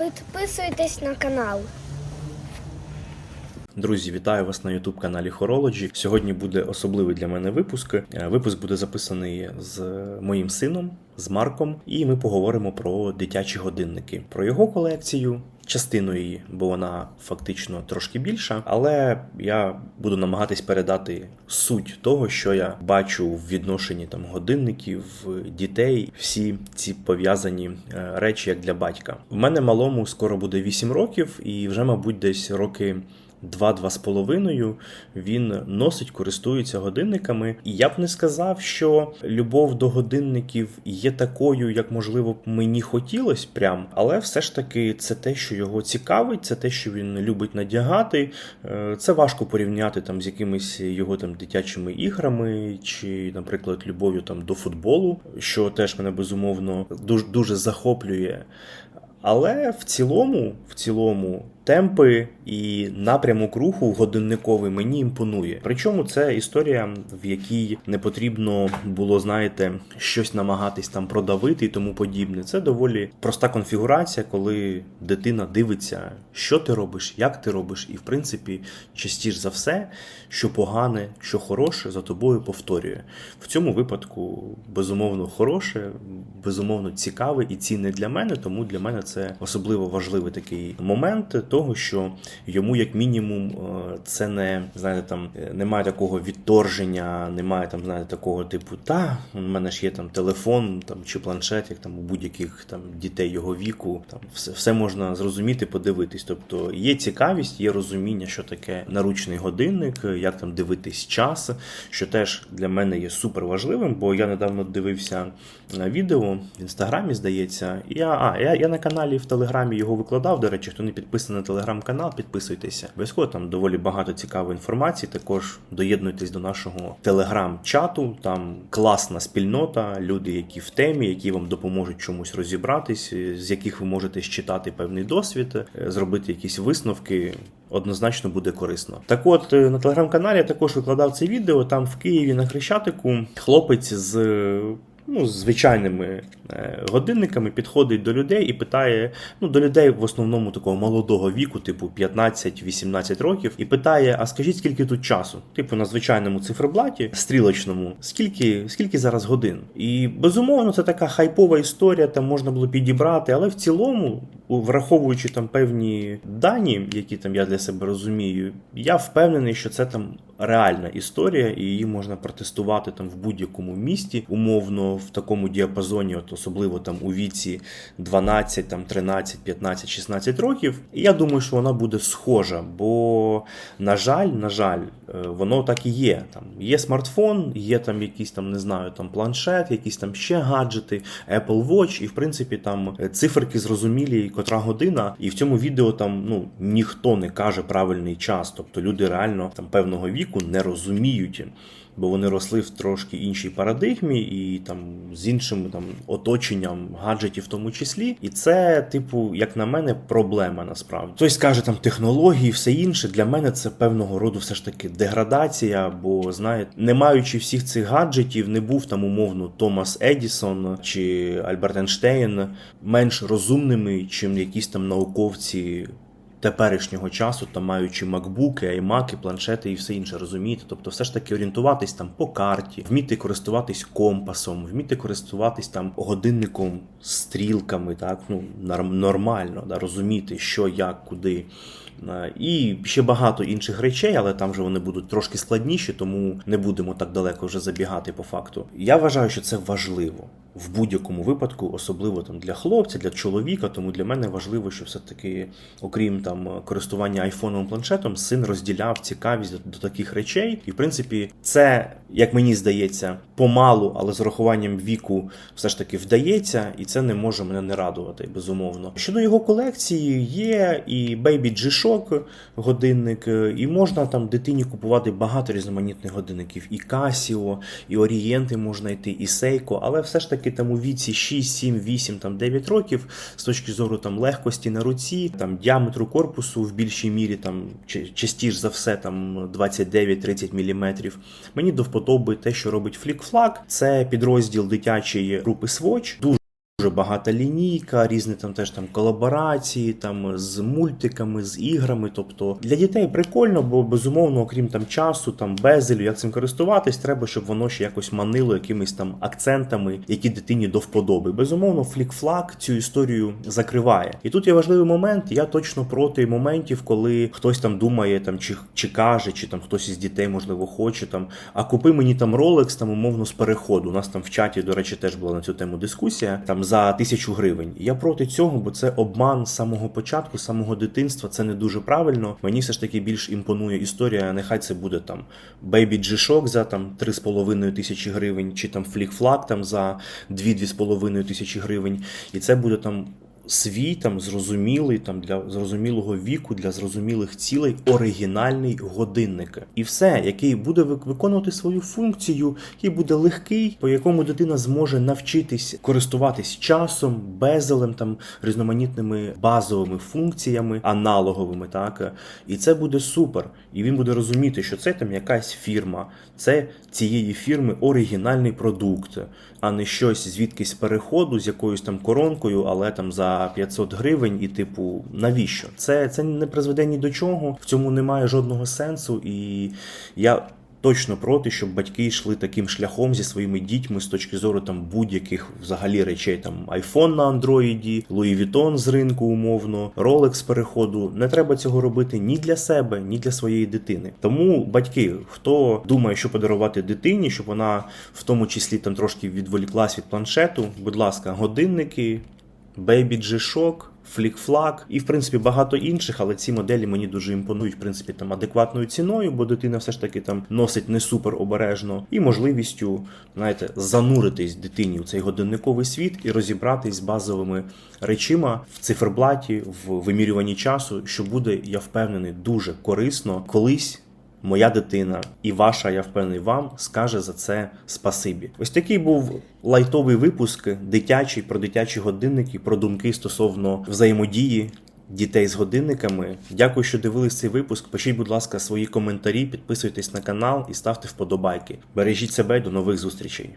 Підписуйтесь на канал. Друзі, вітаю вас на youtube каналі Horology. Сьогодні буде особливий для мене випуск. Е, Випуск буде записаний з моїм сином, з Марком, і ми поговоримо про дитячі годинники, про його колекцію. Частину її, бо вона фактично трошки більша, але я буду намагатись передати суть того, що я бачу в відношенні там годинників, дітей, всі ці пов'язані е, речі як для батька. У мене малому скоро буде 8 років, і вже, мабуть, десь роки два-два з половиною він носить, користується годинниками. І я б не сказав, що любов до годинників є такою, як можливо б мені хотілося прям, але все ж таки це те, що його цікавить, це те, що він любить надягати. Е, Це важко порівняти там з якимись його там дитячими іграми, чи, наприклад, любов'ю там до футболу, що теж мене безумовно дуже, дуже захоплює. Але в цілому, в цілому, темпи і напрямок руху годинниковий мені імпонує. Причому це історія, в якій не потрібно було, знаєте, щось намагатись там продавити і тому подібне. Це доволі проста конфігурація, коли дитина дивиться, що ти робиш, як ти робиш, і в принципі, частіше за все, що погане, що хороше, за тобою повторює. В цьому випадку безумовно хороше, безумовно цікаве і цінне для мене, тому для мене це особливо важливий такий момент того, що йому, як мінімум, е, це не знаєте, там е, немає такого відторження, немає там, знаєте, такого типу, та у мене ж є там телефон там чи планшет, як там у будь-яких там дітей його віку. Там все, все можна зрозуміти, подивитись. Тобто є цікавість, є розуміння, що таке наручний годинник, як там дивитись час, що теж для мене є супер важливим, бо я недавно дивився е, відео в інстаграмі, здається. Я, а, я, я на каналі в Телеграмі його викладав. До речі, хто не підписаний на телеграм-канал, підписуйтеся. Обов'язково там доволі багато цікавої інформації. Також доєднуйтесь до нашого телеграм-чату. Там класна спільнота, люди, які в темі, які вам допоможуть чомусь розібратись, з яких ви можете считати певний досвід, зробити якісь висновки. Однозначно буде корисно. Так от е, на телеграм-каналі я також викладав це відео. Там в Києві на Хрещатику хлопець з ну, з звичайними е, годинниками підходить до людей і питає: ну, до людей в основному такого молодого віку, типу 15-18 років, і питає: а скажіть, скільки тут часу? Типу на звичайному циферблаті, стрілочному, скільки, скільки зараз годин? І безумовно, це така хайпова історія, там можна було підібрати, але в цілому, враховуючи там певні дані, які там я для себе розумію, я впевнений, що це там реальна історія, і її можна протестувати там в будь-якому місті, умовно в такому діапазоні, от особливо там у віці 12, там 13, 15, 16 років. І я думаю, що вона буде схожа, бо на жаль, на жаль, е, воно так і є. Там є смартфон, є там якийсь там, не знаю, там планшет, якісь там ще гаджети, Apple Watch, і в принципі там е, циферки зрозумілі, котра година. І в цьому відео там ну ніхто не каже правильний час. Тобто люди реально там певного віку не розуміють. Бо вони росли в трошки іншій парадигмі і там з іншим там оточенням гаджетів, в тому числі, і це, типу, як на мене, проблема насправді. Хтось каже там технології, все інше. Для мене це певного роду все ж таки деградація. Бо знаєте, не маючи всіх цих гаджетів, не був там умовно Томас Едісон чи Альберт Ейнштейн менш розумними, чим якісь там науковці теперішнього часу, там маючи макбуки, аймаки, планшети і все інше, розумієте? Тобто, все ж таки орієнтуватись там по карті, вміти користуватись компасом, вміти користуватись там годинником, стрілками, так ну нормально, да, розуміти, що, як, куди. Е, І ще багато інших речей, але там вже вони будуть трошки складніші, тому не будемо так далеко вже забігати по факту. Я вважаю, що це важливо в будь-якому випадку, особливо там для хлопця, для чоловіка. Тому для мене важливо, що все-таки, окрім там користування айфоновим планшетом, син розділяв цікавість до, до таких речей. І в принципі, це, як мені здається, помалу, але з урахуванням віку, все ж таки вдається, і це не може мене не радувати, безумовно. Щодо його колекції, є і Baby G-Shock годинник, і можна там дитині купувати багато різноманітних годинників, і Casio, і Орієнти можна йти, і Seiko, але все ж таки там у віці 6, 7, 8, там 9 років, з точки зору там легкості на руці, там діаметру корпусу в більшій мірі, там частіше за все, там 29-30 мм. Мені до вподоби те, що робить Flick Flag. Це підрозділ дитячої групи Swatch. Дуже Дуже багата лінійка, різні там теж там колаборації, там з мультиками, з іграми. Тобто для дітей прикольно, бо безумовно, окрім там часу, там безелю, як цим користуватись, треба, щоб воно ще якось манило якимись там акцентами, які дитині до вподоби. Безумовно, флік-флак цю історію закриває. І тут є важливий момент. Я точно проти моментів, коли хтось там думає, там чи, чи каже, чи там хтось із дітей можливо хоче там. А купи мені там Rolex, там умовно з переходу. У нас там в чаті, до речі, теж була на цю тему дискусія. Там за тисячу гривень. Я проти цього, бо це обман самого початку, самого дитинства. Це не дуже правильно. Мені все ж таки більш імпонує історія. Нехай це буде там бейбі G-Shock за там 3,5 тисячі гривень, чи там флік-флаг там за 2-2,5 тисячі гривень. І це буде там свій там зрозумілий там для зрозумілого віку, для зрозумілих цілей оригінальний годинник. І все, який буде виконувати свою функцію, який буде легкий, по якому дитина зможе навчитись користуватись часом, безелем, там різноманітними базовими функціями, аналоговими, так і це буде супер. І він буде розуміти, що це там якась фірма, це цієї фірми оригінальний продукт, а не щось звідкись переходу з якоюсь там коронкою, але там за 500 гривень, і типу, навіщо? Це, це не призведе ні до чого, в цьому немає жодного сенсу, і я. Точно проти, щоб батьки йшли таким шляхом зі своїми дітьми з точки зору там будь-яких взагалі речей, там iPhone на андроїді, Louis Vuitton з ринку умовно, Rolex з переходу. Не треба цього робити ні для себе, ні для своєї дитини. Тому батьки, хто думає, що подарувати дитині, щоб вона в тому числі там трошки відволіклась від планшету, будь ласка, годинники, Baby G-Shock, і в принципі багато інших, але ці моделі мені дуже імпонують, в принципі, там адекватною ціною, бо дитина все ж таки там носить не супер обережно, і можливістю, знаєте, зануритись дитині у цей годинниковий світ і розібратись з базовими речима в циферблаті, в вимірюванні часу, що буде, я впевнений, дуже корисно колись. Моя дитина і ваша, я впевнений, вам скаже за це спасибі. Ось такий був лайтовий випуск дитячий про дитячі годинники, про думки стосовно взаємодії дітей з годинниками. Дякую, що дивились цей випуск. Пишіть, будь ласка, свої коментарі, підписуйтесь на канал і ставте вподобайки. Бережіть себе, до нових зустрічей.